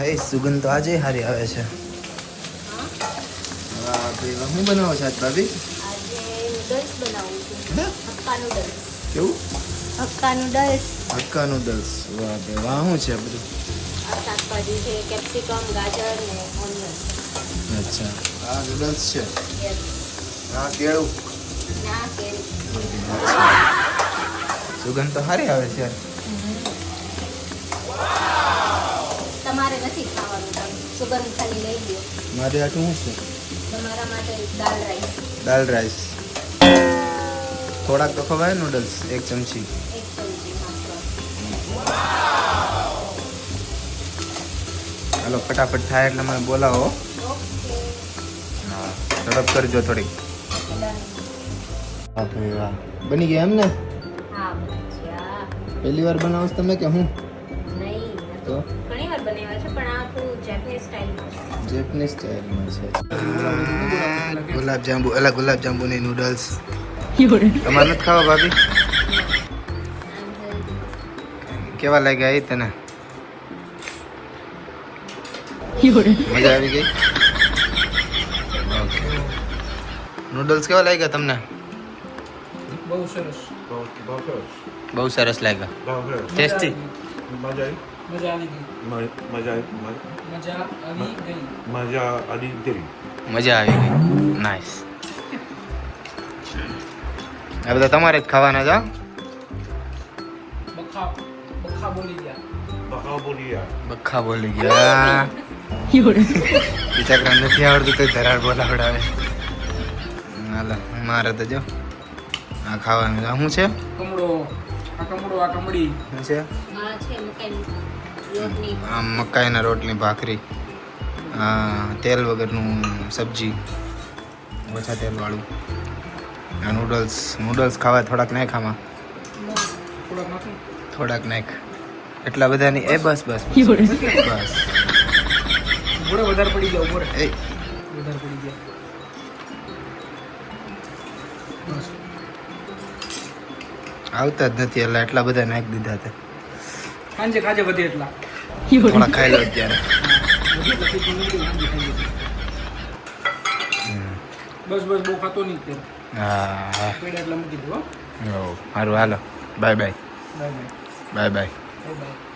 હે સુગંધ તો આજે હારી આવે છે. હું? બનાવો છો આજ ભાભી? હે? કેવું? હક્કાનું નૂડલ્સ હક્કા નૂડલ્સ વાહ બે વાહ શું છે બધું? શાકભાજી છે કેપ્સિકમ ગાજર ને ઓનિયન અચ્છા. આ નૂડલ્સ છે. આ કેળું. ના સુગંધ તો સારી આવે છે તમારે નથી ખાવાનું પણ સુગંધ ખાલી લઈ લ્યો. મારે આટલું શું છે? તમારા માટે દાલ રાઈસ. દાલ રાઈસ. થોડાક તો ખવાય નૂડલ્સ એક ચમચી. એક ચમચી હાલો ફટાફટ થાય એટલે મને બોલાવો. હા ઝડપ કરજો થોડીક. વાહ ભાઈ વાહ. બની ગયા એમ ને? પહેલી વાર બનાવો તમે કે હું? નહીં તો? ઘણી વાર બનાવ્યા પણ આ થોડું જેપનીઝ સ્ટાઇલમાં છે જેપનીઝ સ્ટાઇલમાં છે ગુલાબ જાંબુ અલા ગુલાબ જાંબુની નૂડલ્સ તમારે નથી ખાવા ભાભી કેવા લાગ્યા એ તને મજા આવી ગઈ ઓકે નૂડલ્સ કેવા લાગ્યા તમને બહુ સરસ બહુ બહુ સરસ બહુ સરસ લાગ્યા બહુ સરસ ટેસ્ટી મજા આવી મજા આવી ગઈ. મજા આવી મજા આવી ગઈ. મજા આવી ગઈ. મજા આવી ગઈ. નાઇસ આ બધા તમારે જ ખાવાના છે? બખા બખા બોલી ગયા. બહા બોલિયા બખ્ખા બોલી ગયા. બિચારા નથી આવડતું તો ધરાડ બોલાવડાવે હાલો મારે તો જો આ ખાવાનું શું છે? કમળો આ કમળો આ કમળી. શું છે? આ છે મકાઈ લોટની આ મકાઈના રોટલી ભાખરી આ તેલ વગરનું સબ્જી ઓછા તેલવાળું. આ નૂડલ્સ નૂડલ્સ ખાવા થોડાક નાખ આમાં. થોડાક નાખું. એટલા બધાની એ બસ બસ બસ. વધારે પડી ગયા બોરે એ. વધારે પડી ગયા. બસ. આવતા જ નથી એટલે એટલા બધા નાખી દીધા હતા. સાંજે ખાજે બધી એટલા. થોડા ખાઈ લો અત્યારે. બસ બસ બહુ ખાતો નહીં તે હા પેડા એટલા મૂકી દો સારું હાલો. Bye bye. Bye bye. Bye bye.